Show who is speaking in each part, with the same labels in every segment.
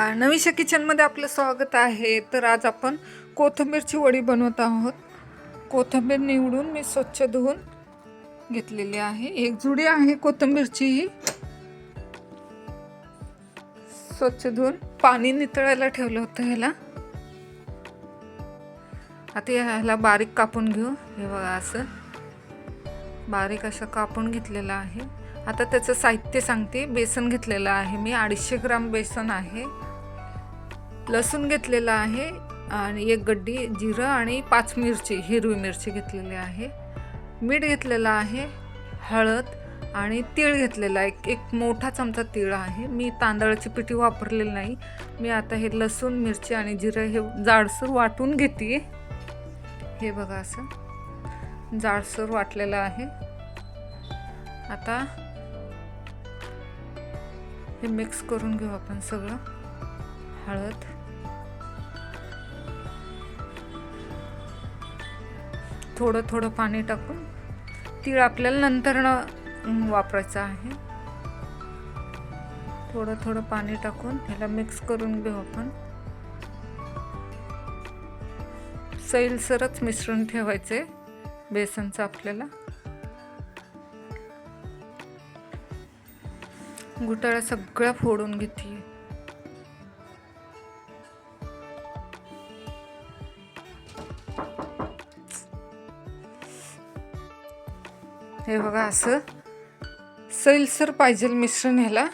Speaker 1: नवीशा किचनमध्ये आपलं स्वागत आहे. तर आज आपण कोथिंबीरची वडी बनवत आहोत. कोथिंबीर निवडून मी स्वच्छ धुवून घेतलेली आहे. एक जुडी आहे कोथिंबीरची ही. स्वच्छ धुवून पाणी नितळायला ठेवलं होतं ह्याला. आता ह्याला बारीक कापून घेऊ. हे बघा असं. बारीक असं कापून घेतलेलं आहे. आता त्याचं साहित्य सांगते. बेसन घेतलेलं आहे मी. अडीचशे ग्राम बेसन आहे. लसूण घेतलेला आहे आणि एक गड्डी जिरं आणि पाच मिरची हिरवी मिरची घेतलेली आहे. मीठ घेतलेलं आहे हळद आणि तीळ घेतलेला आहे. एक मोठा चमचा तीळ आहे. मी तांदळाची पिठी वापरलेली नाही. मी आता हे लसूण मिरची आणि जिरं हे जाडसर वाटून घेते. हे बघा असं जाडसर वाटलेलं आहे. आता हे मिक्स करून घेऊ आपण सगळं. हळद थोडं थोडं पाणी टाकून तीळ आपल्याला नंतर न वापरायचं आहे. थोडं थोडं पाणी टाकून ह्याला मिक्स करून घेऊ आपण. सैलसरच मिश्रण ठेवायचे बेसनचं आपल्याला. गुटाळा सगळा फोडून घेते. हे बघा असं. सैलसर पाहिजे मिश्रण ह्याला.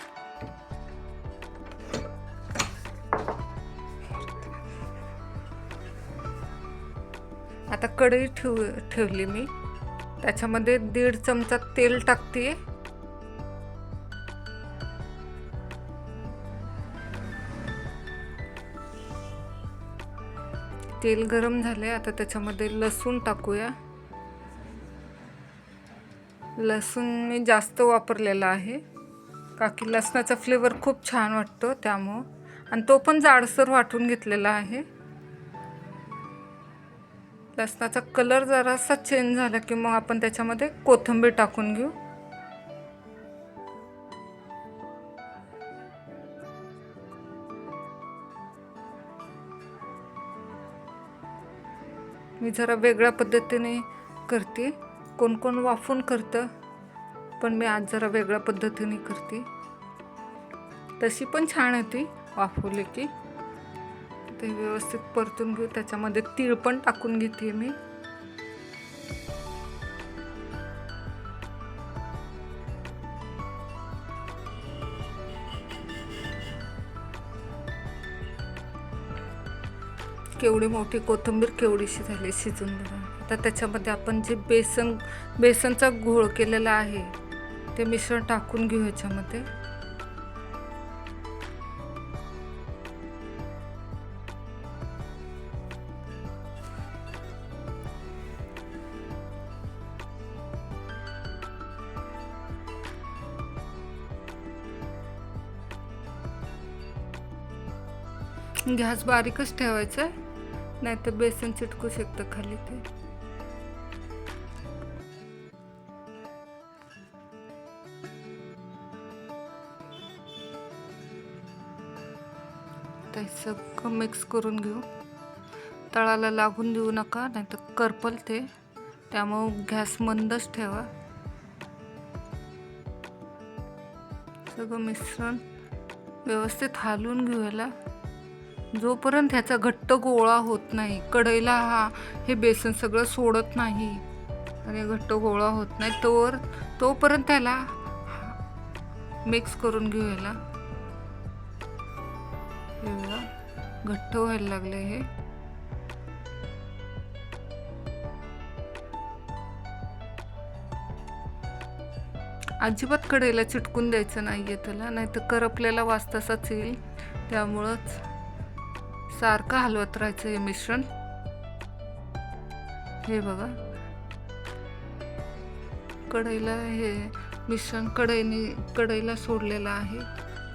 Speaker 1: आता कढई ठेव ठेवली मी. त्याच्यामध्ये दीड चमचा तेल टाकते तेल गरम झाले आता त्याच्यामध्ये लसूण टाकूया. लसूण मी जास्त वापरलेला आहे. का की लसणाचा फ्लेवर खूप छान वाटतो त्यामुळं. आणि तो पण जाडसर वाटून घेतलेला आहे. लसणाचा कलर जरासा चेंज झाला की मग आपण त्याच्यामध्ये कोथिंबीर टाकून घेऊ. मी जरा वेगळ्या पद्धतीने करते. कोण कोण वाफून करतं पण मी आज जरा वेगळ्या पद्धतीने करते. तशी पण छान होती वाफवली की ते व्यवस्थित परतून घेऊ त्याच्यामध्ये तीळ पण टाकून घेते मी. केवढी मोठी कोथिंबीर केवढीशी झाली शिजून बघा. आता त्याच्यामध्ये आपण जे बेसन बेसनचा घोळ केलेला आहे ते मिश्रण टाकून घेऊ ह्याच्यामध्ये. गॅस बारीकच ठेवायचा आहे नाही तर बेसन चिटकू शकतं खाली ते. ते सगळं मिक्स करून घेऊ. तळाला लागून देऊ नका नाही तर करपल ते त्यामुळं गॅस मंदच ठेवा. सगळं मिश्रण व्यवस्थित हालून घेऊ याला जोपर्यंत ह्याचा घट्ट गोळा होत नाही कढईला हा हे बेसन सगळं सोडत नाही आणि घट्ट गोळा होत नाही तोवर तोपर्यंत त्याला मिक्स करून घेऊ घट्ट व्हायला लागले हे. अजिबात कढईला चिटकून द्यायचं नाही आहे त्याला नाही तर करपलेला वास तसाच येईल. त्यामुळंच सारखं हलवत राहायचं हे मिश्रण. हे बघा. कढईला हे मिश्रण कढईने कढईला सोडलेलं आहे.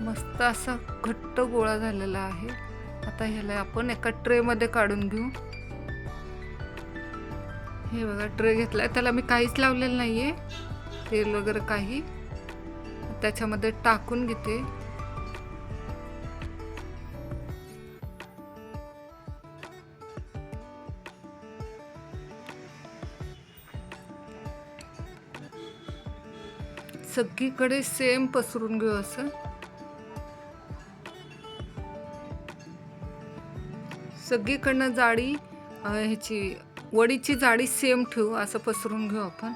Speaker 1: मस्त असा घट्ट गोळा झालेला आहे. आता ह्याला आपण एका ट्रेमध्ये काढून घेऊ. हे बघा ट्रे घेतला त्याला मी काहीच लावलेलं नाही आहे तेल वगैरे काही. त्याच्यामध्ये टाकून घेते. सगळीकडे सेम पसरून घेऊ असं. सगळीकडनं जाडी ह्याची वडीची जाडी सेम ठेवू असं पसरून घेऊ आपण.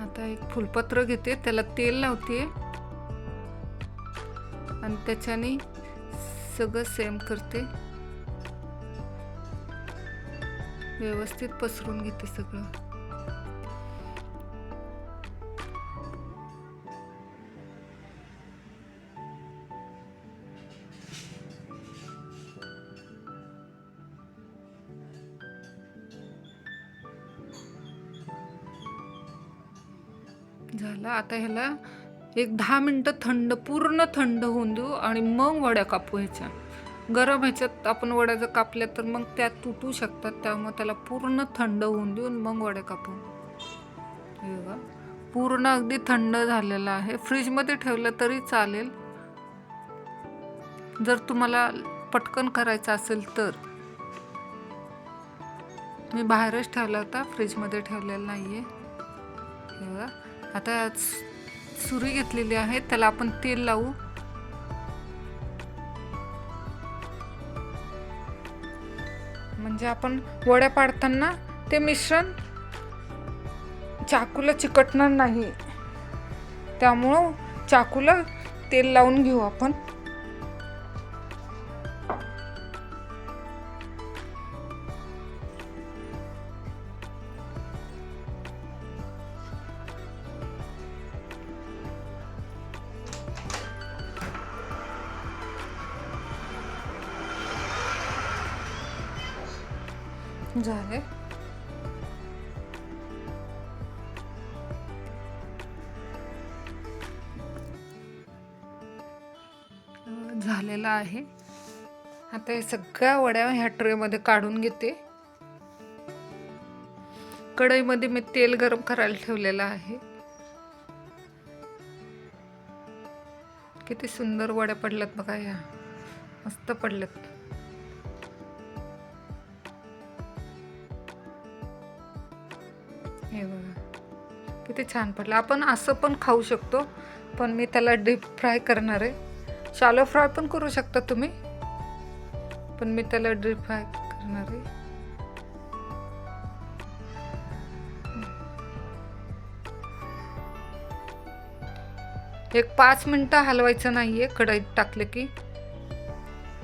Speaker 1: आता एक फुलपत्र घेते त्याला तेल लावते. आणि त्याच्याने सगळं सेम करते. व्यवस्थित पसरून घेते सगळं. झालं. आता ह्याला एक दहा मिनटं थंड पूर्ण थंड होऊन देऊ आणि मग वड्या कापू ह्याच्या. गरम ह्याच्यात आपण वड्या जर कापल्या तर मग त्या तुटू शकतात. त्यामुळे त्याला पूर्ण थंड होऊन देऊन मग वड्या कापू. हे बघा. पूर्ण अगदी थंड झालेलं आहे. फ्रीजमध्ये ठेवलं तरी चालेल. जर तुम्हाला पटकन करायचं असेल तर. मी बाहेरच ठेवला होता. फ्रीजमध्ये ठेवलेला नाही आहे हे बघा. आता सुरी घेतलेली आहे. त्याला आपण तेल लावू. म्हणजे आपण वड्या पाडताना ते मिश्रण चाकूला चिकटणार नाही. त्यामुळं चाकूला तेल लावून घेऊ आपण. झाले झालेला आहे. आता हे सगळ्या वड्या ह्या ट्रेमध्ये काढून घेते. कढईमध्ये मी तेल गरम करायला ठेवलेलं आहे. किती सुंदर वड्या पडल्यात बघा ह्या. मस्त पडल्यात. बघा. किती छान पडलं. आपण असं पण खाऊ शकतो पण मी त्याला डीप फ्राय करणार आहे. शालो फ्राय पण करू शकता तुम्ही पण मी त्याला डीप फ्राय करणार आहे. एक पाच मिनटं हलवायचं नाही आहे कढईत टाकलं की.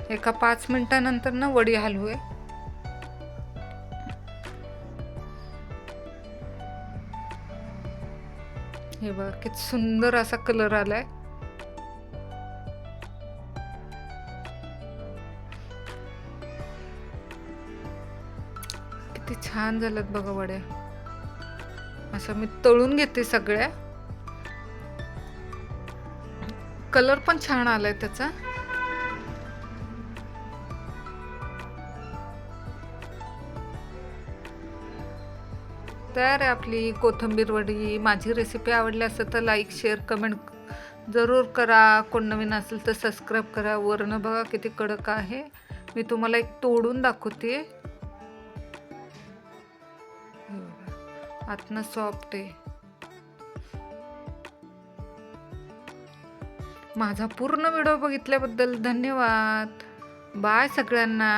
Speaker 1: एका पाच मिनटानंतर ना वडी हलवूय. हे बघ किती सुंदर असा कलर आलाय. किती छान झाल्यात बघा वड्या. असं मी तळून घेते सगळ्या. कलर पण छान आलाय त्याचा. तयार आहे आपली कोथिंबीर वडी माझी रेसिपी आवडली असेल तर लाईक शेअर कमेंट जरूर करा. कोण नवीन असेल तर सबस्क्राईब करा. वरनं बघा किती कडक आहे. मी तुम्हाला एक तोडून दाखवते. आतनं सॉफ्ट आहे. माझा पूर्ण व्हिडिओ बघितल्याबद्दल धन्यवाद. बाय सगळ्यांना.